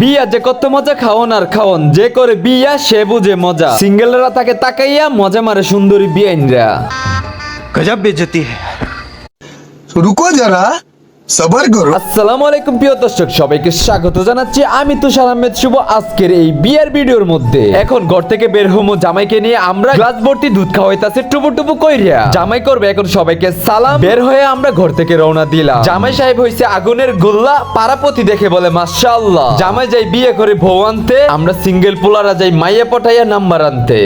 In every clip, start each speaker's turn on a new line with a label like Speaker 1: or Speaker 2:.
Speaker 1: বিয়া যে কত মজা খাওয়ান আর খাওন। যে করে বিয়া সে বুঝে মজা। সিঙ্গেলরা তাকে তাকাইয়া মজা মারে সুন্দরী বিয়াইনরা।
Speaker 2: গজব বেজতি
Speaker 3: রুকো যারা। সবার করো
Speaker 1: আসসালামু আলাইকুম প্রিয় দর্শক, সবাইকে স্বাগত জানাচ্ছি। আমি তুষার আহমেদ শুভ। আজকের এই ভিডিওর মধ্যে। এখন ঘর থেকে বের হমো জামাইকে নিয়ে। আমরা গ্লাস ভর্তি দুধ টুপু টুপু জামাই করবে, এখন সবাইকে সালাম। বের হয়ে আমরা ঘর থেকে রওনা দিলাম। জামাই সাহেব হইছে আগুনের গোল্লা পারাপতি দেখে বলে, মাশাআল্লাহ। জামাই যাই বিয়ে করে ভৌ আনতে, আমরা সিঙ্গেল পোলারা যাই মাইয়া পটাইয়া নাম্বার আনতে।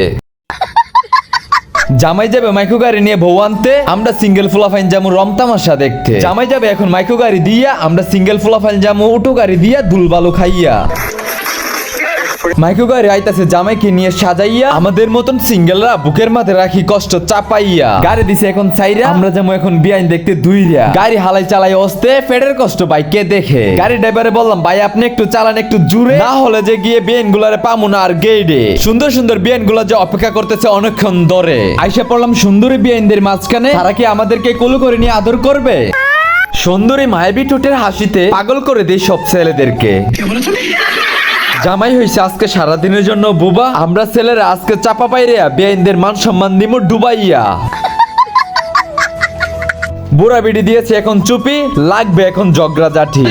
Speaker 1: জামাই যাবে মাইকো গাড়ি নিয়ে বউ আনতে, আমরা সিঙ্গেল ফুলাফাইন যাব রমতামাশা দেখতে। জামাই যাবে এখন মাইকো গাড়ি দিয়া, আমরা সিঙ্গেল ফুলাফাইন যাব উটো গাড়ি দিয়া দুলবালু খাইয়া। মাইকো গাড়ি আইতাছে জামাইকে নিয়ে সাজাইয়া, আমাদের মতন সিঙ্গেলরা বুকের রাখি কষ্ট চাপাইয়া। গাড়ি দিছে এখন আমরা যাব এখন বিয়াইন দেখতে গাড়ি হালাই চালাই অস্তে কষ্ট কে দেখে। গাড়ি ড্রাইভারে বললাম, ভাই, আপনি একটু চালান, একটু জুড়ে। না হলে যে গিয়ে গুলারে পামু না আর গেইডে সুন্দর সুন্দর বিয়াইনগুলা যে অপেক্ষা করতেছে অনেকক্ষণ ধরে। আইসা পড়লাম সুন্দরী বিয়াইনদের মাঝখানে। তারা কি আমাদেরকে কুলু করে নিয়ে আদর করবে? সুন্দরী মায়াবী ঠোঁটের হাসিতে পাগল করে দেয় সব ছেলেদেরকে। জামাই হইছে আজকে সারাদিনের জন্য বুবা। আমরা ছেলেরা আজকে চাপা পাইরে বেআইনদের মান সম্মান দিব ডুবাইয়া। বুড়া বিড়ি দিয়েছে এখন চুপি, লাগবে এখন জগরা জাঠি।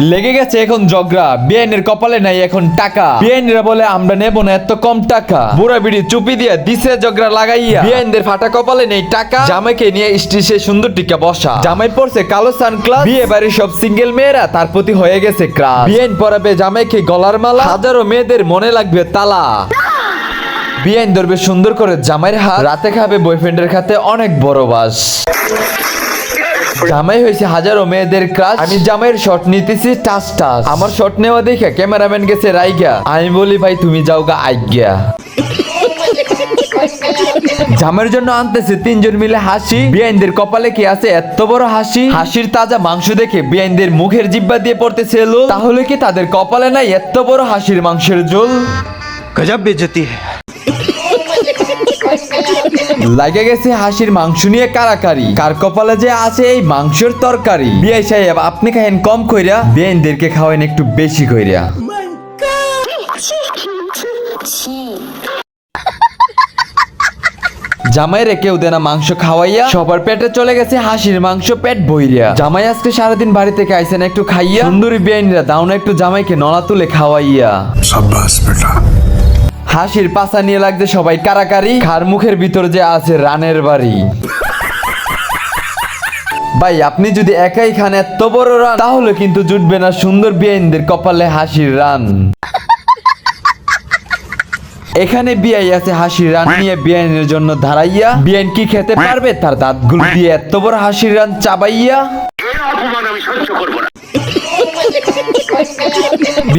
Speaker 1: লেগে গেছে এখন জগরা বিআইনের কপালে নাই এখন টাকা। বিআইনরা বলে, আমরা নেব না, এত কম টাকা। বুড়া বিড়ি চুপি দিয়ে দিছে জগরা লাগাইয়া। বিআইনদের ফাটা কপালে নেই টাকা। জামাইকে নিয়ে স্টেজে সুন্দর টিকা বসা। জামাই পড়ছে কালো সানগ্লাস। বিয়ে বাড়ির সব সিঙ্গেল মেয়েরা তার প্রতি হয়ে গেছে ক্রাশ। বিআইন পরাবে জামাইকে গলার মালা। হাজারো মেয়েদের মনে লাগবে তালা। বিআইন ধরবে সুন্দর করে জামাইয়ের হাত। রাতে খাবে বয়ফ্রেন্ডের খাতে অনেক বড় বাস। জামাই হয়েছে হাজারো মেয়েদের ক্রাশ আমি জামাইয়ের শট নিতেছি টাস টাস। আমার শট নেওয়া দেখে ক্যামেরাম্যান গেছে রাইগা আমি বলি ভাই তুমি যাও গা আইগা। জামের জন্য আনতেছে তিনজন মিলে হাসি। বিয়াইনদের কপালে কি আছে এত বড় হাসি? হাসির তাজা মাংস দেখে বিয়াইনদের মুখের জিব্বা দিয়ে পড়তেছে লোল। তাহলে কি তাদের কপালে নাই এত বড় হাসির মাংসের জোল?
Speaker 2: গজব বেজতি হ্যায়
Speaker 1: লাগে গেছে হাসির মাংস নিয়ে কারাকারি। কার কপালে যে আছে এই মাংসের তরকারি। বিআই সাহেব আপনি খাইেন কম কইরা বেআইনদেরকে খাওয়েন একটু বেশি কইরা। জামাইরে কেউ দেনা মাংস খাওয়াইয়া সবার পেটে চলে গেছে হাসির মাংস পেট বইরিয়া জামাই আজকে সারাদিন বাড়ি থেকে আইসেন একটু খাইয়া সুন্দরী বেআইনরা দাও না একটু জামাইকে নলা তুলে খাওয়াইয়া।
Speaker 3: সাব্বাস বেটা।
Speaker 1: হাসির পাশা নিয়ে লাগছে সবাই কারাকারি। খার মুখের ভিতর যে আছে রানের বাড়ি। ভাই, আপনি যদি একাই খান এত বড় রান, তাহলে কিন্তু জুটবে না সুন্দর বিয়াইনদের কপালে হাসির রান। এখানে বিয়াই আছে হাসির রান নিয়ে বিয়াইনের জন্য ধারাইয়া। বিয়াইন কি খেতে পারবে? তার দাঁতগুলো দিয়ে এত বড় হাসির রান চাবাইয়া।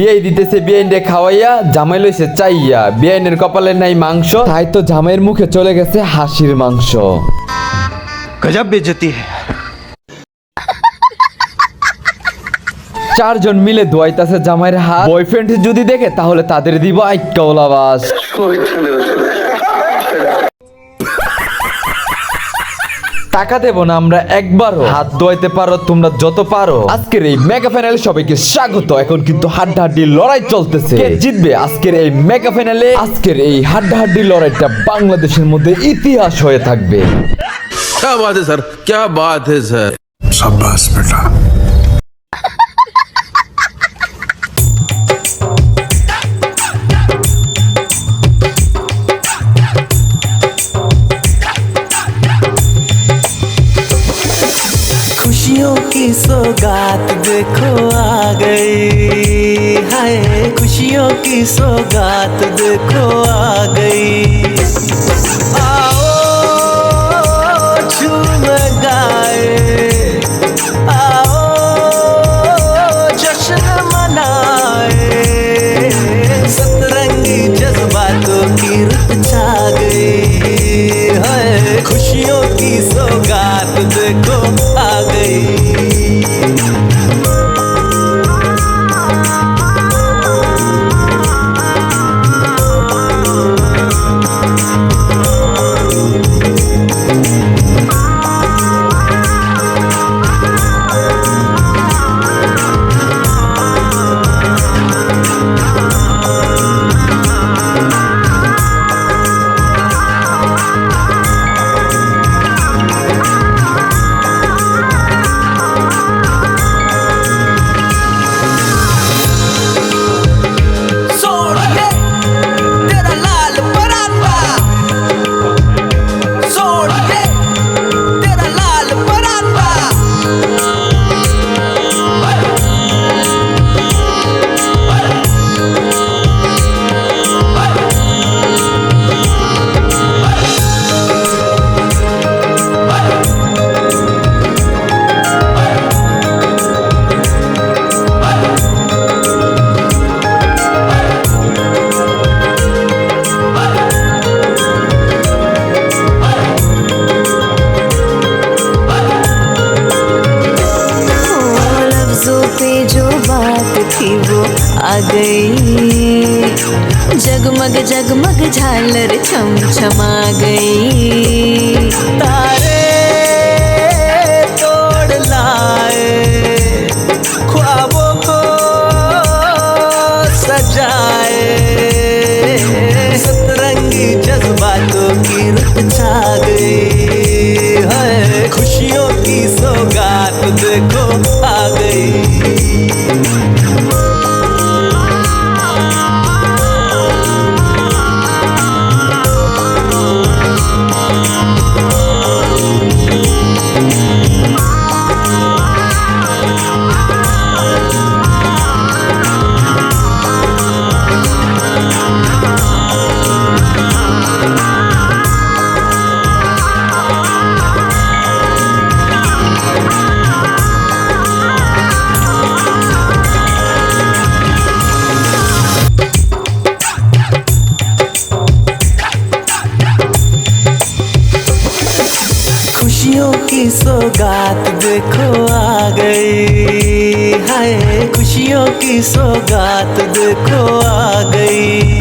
Speaker 1: বিয়াই দিতেছে বিয়ে রে খাওয়াইয়া জামাই লইছে চাইয়া। বিয়াইনের কপালে নাই মাংস। তাই তো জামাইয়ের মুখে চলে গেছে হাসির মাংস।
Speaker 2: গজব বেজতি
Speaker 1: চারজন মিলে দোয়াইতাছে জামাইয়ের হাত। বয়ফ্রেন্ড যদি দেখে তাহলে তাদের দিব আইকা ওলাবাস টাকা দেবো না আমরা একবারও হাত দোয়াইতে পারো তোমরা যত পারো আজকের এই মেগা ফাইনালে সবাইকে স্বাগত এখন কিন্তু হাড্ডাহাড্ডি লড়াই চলতেছে কে জিতবে আজকের এই মেগা ফাইনালে আজকের এই হাড্ডাহাড্ডি লড়াইটা বাংলাদেশের মধ্যে ইতিহাস হয়ে থাকবে
Speaker 4: क्या बात है सर क्या बात है सर
Speaker 3: शाबाश बेटा
Speaker 5: सौगात देखो आ गई। हाय खुशियों की सौगात देखो आ
Speaker 6: जगमग जगमग झालर छमछमा गई।
Speaker 5: की सौगात देखो आ गई। हाय खुशियों की सौगात देखो आ गई।